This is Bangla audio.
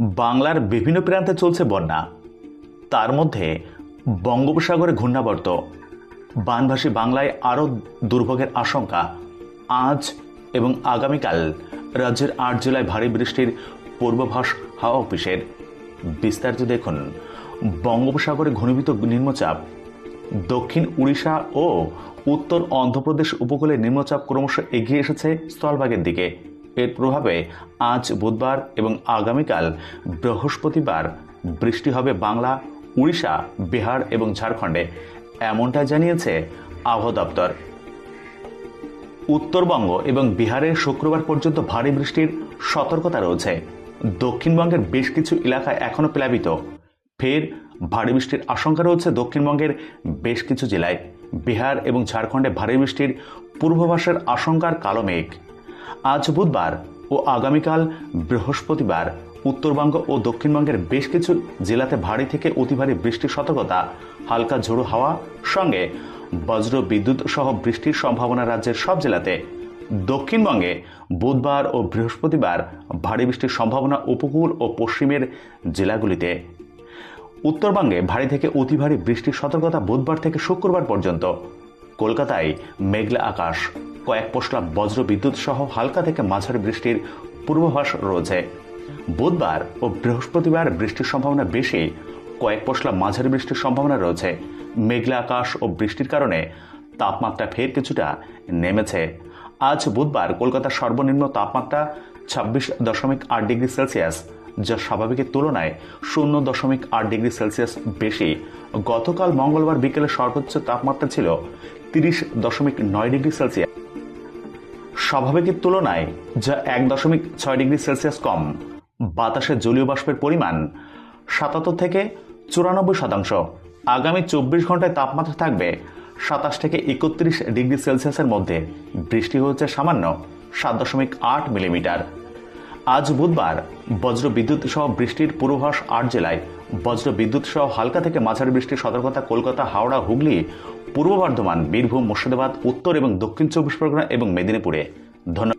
বাংলার বিভিন্ন প্রান্তে চলছে বন্যা। তার মধ্যে বঙ্গোপসাগরে ঘূর্ণাবর্ত। বানভাসী বাংলায় আরও দুর্ভোগের আশঙ্কা। আজ এবং আগামীকাল রাজ্যের আট জেলায় ভারী বৃষ্টির পূর্বাভাস হাওয়া অফিসের। বিস্তারিত দেখুন। বঙ্গোপসাগরে ঘনীভূত নিম্নচাপ। দক্ষিণ উড়িষ্যা ও উত্তর অন্ধ্রপ্রদেশ উপকূলে নিম্নচাপ ক্রমশ এগিয়ে এসেছে স্থলভাগের দিকে। এর প্রভাবে আজ বুধবার এবং আগামীকাল বৃহস্পতিবার বৃষ্টি হবে বাংলা, উড়িষ্যা, বিহার এবং ঝাড়খণ্ডে, এমনটা জানিয়েছে আবহাওয়া দপ্তর। উত্তরবঙ্গ এবং বিহারে শুক্রবার পর্যন্ত ভারী বৃষ্টির সতর্কতা রয়েছে। দক্ষিণবঙ্গের বেশ কিছু এলাকায় এখনও প্লাবিত। ফের ভারী বৃষ্টির আশঙ্কা রয়েছে দক্ষিণবঙ্গের বেশ কিছু জেলায়। বিহার এবং ঝাড়খণ্ডে ভারী বৃষ্টির পূর্বাভাসের আশঙ্কার কালো মেঘ। আজ বুধবার ও আগামীকাল বৃহস্পতিবার উত্তরবঙ্গ ও দক্ষিণবঙ্গের বেশ কিছু জেলাতে ভারী থেকে অতি ভারী বৃষ্টির সতর্কতা, হালকা ঝোড়ো হাওয়া, সঙ্গে বজ্র বিদ্যুৎ সহ বৃষ্টির সম্ভাবনা রাজ্যের সব জেলাতে। দক্ষিণবঙ্গে বুধবার ও বৃহস্পতিবার ভারী বৃষ্টির সম্ভাবনা উপকূল ও পশ্চিমের জেলাগুলিতে। উত্তরবঙ্গে ভারী থেকে অতি ভারী বৃষ্টির সতর্কতা বুধবার থেকে শুক্রবার পর্যন্ত। কলকাতায় মেঘলা আকাশ। কয়েক পশলা বজ্র বিদ্যুৎ সহ হালকা থেকে মাঝারি বৃষ্টির পূর্বাভাস রয়েছে। বুধবার ও বৃহস্পতিবার বৃষ্টির সম্ভাবনা বেশি, কয়েক পশলা মাঝারি বৃষ্টির সম্ভাবনা রয়েছে। মেঘলা আকাশ ও বৃষ্টির কারণে তাপমাত্রা ফের কিছুটা নেমেছে। আজ বুধবার কলকাতার সর্বনিম্ন তাপমাত্রা ছাব্বিশ দশমিক আট ডিগ্রি সেলসিয়াস, যা স্বাভাবিকের তুলনায় শূন্য দশমিক আট ডিগ্রি সেলসিয়াস বেশি। গতকাল মঙ্গলবার বিকেলে সর্বোচ্চ তাপমাত্রা ছিল তিরিশ দশমিক নয় ডিগ্রি সেলসিয়াস। স্বাভাবিকের তুলনায় যা এক দশমিক ছয় ডিগ্রি সেলসিয়াস কম, বাতাসে জলীয় বাষ্পের পরিমাণ সাতাত্তর থেকে চুরানব্বই শতাংশ। আগামী চব্বিশ ঘন্টায় তাপমাত্রা থাকবে সাতাশ থেকে একত্রিশ ডিগ্রি সেলসিয়াসের মধ্যে। বৃষ্টি হচ্ছে সামান্য সাত দশমিক আট মিলিমিটার। আজ বুধবার বজ্র বিদ্যুৎ সহ বৃষ্টির পূর্বাভাস আট জেলায়। বজ্র বিদ্যুৎ সহ হালকা থেকে মাঝারি বৃষ্টির সতর্কতা কলকাতা, হাওড়া, হুগলি পূর্ব বর্ধমান বীরভূম মুর্শিদাবাদ উত্তর এবং দক্ষিণ চব্বিশ পরগনা এবং মেদিনীপুরে। ধন্যবাদ।